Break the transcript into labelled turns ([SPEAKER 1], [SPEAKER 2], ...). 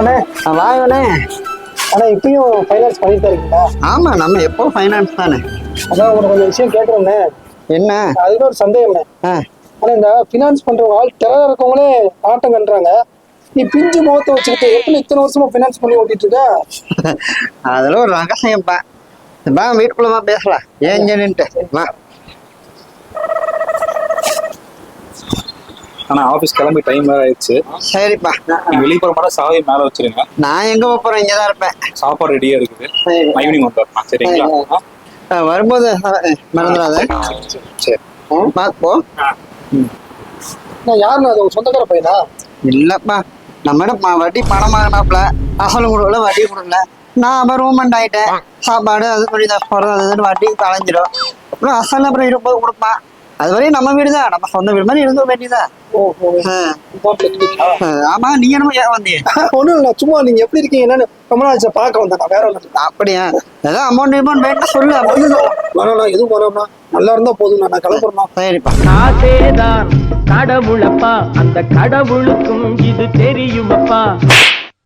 [SPEAKER 1] அண்ணே
[SPEAKER 2] வாங்கண்ணே
[SPEAKER 1] அண்ணா. இப்பயும் ஃபைனான்ஸ் பண்ணிட்டு தான் இருக்கீங்களா?
[SPEAKER 2] ஆமா நம்ம எப்போ ஃபைனான்ஸ் தானே?
[SPEAKER 1] அதான் ஒரு கொஞ்சம் விஷயம் கேட்குறோண்ணே
[SPEAKER 2] என்ன?
[SPEAKER 1] அதுக்கு ஒரு சந்தேகம்ண்ணே
[SPEAKER 2] ஆ,
[SPEAKER 1] ஆனா இந்த ஃபினான்ஸ் பண்றவங்க ஆள் திறக இருக்கவங்களே ஆட்டம் கண்டுறாங்க நீ பிஞ்சு முகத்தை வச்சுக்கிட்டு எப்படி இத்தனை வருஷமா ஃபினான்ஸ் பண்ணி ஓட்டிட்டு இருக்க?
[SPEAKER 2] அதெல்லாம் ஒரு ரகசியம்ப்பா வா வீட்டுக்குள்ள வா பேசலாம். ஏன் வா.
[SPEAKER 3] ஆனா ஆபீஸ் கிளம்பி டைம் வேற ஆயிடுச்சு.
[SPEAKER 2] சரிப்பா.
[SPEAKER 3] நீங்க வெளியே போற மாதிரி சாவி மேல வச்சிருங்க.
[SPEAKER 2] நான் எங்க போறேன்? இங்கதான் இருப்பேன்.
[SPEAKER 3] சாப்பாடு ரெடியா இருக்குது. ஈவினிங் வந்துடலாம் சரிங்களா?
[SPEAKER 2] வரும்போது மறந்துடாத.
[SPEAKER 3] சரி,
[SPEAKER 2] பார்ப்போ
[SPEAKER 1] நான் யாருண்ணா அது? சொந்தக்கார பையனா?
[SPEAKER 2] இல்லப்பா. ப- வட்டி பணம் வாங்கினாப்ல அசலும் கொடுக்கல வட்டி கொடுக்கல. நான் அப்புறம் ரூமெண்ட் ஆயிட்டேன். சாப்பாடு அது பண்ணி வட்டி கலைஞ்சிடும் அப்புறம் அசல் அப்புறம் இருபது கொடுப்பான். அது வரையும் நம்ம வீடு தான் நம்ம சொந்த வீடு மாதிரி இருக்க வேண்டியதான் ஆமா நீங்க என்னமோ ஏன் வந்தீங்க?
[SPEAKER 1] ஒண்ணும் இல்லை சும்மா நீங்க எப்படி இருக்கீங்க என்னன்னு ரொம்ப நாள் பார்க்க வந்தேன் வேற ஒன்று
[SPEAKER 2] அப்படியா? ஏதோ அமௌண்ட் அமௌண்ட் வேணும்னா சொல்லு
[SPEAKER 1] எதுவும் வேணாம்ண்ணா. நல்லா இருந்தா போதும் நான் கிளம்புறேண்ணா.
[SPEAKER 2] சரிப்பா.
[SPEAKER 4] கடவுளப்பா அந்த கடவுளுக்கும் இது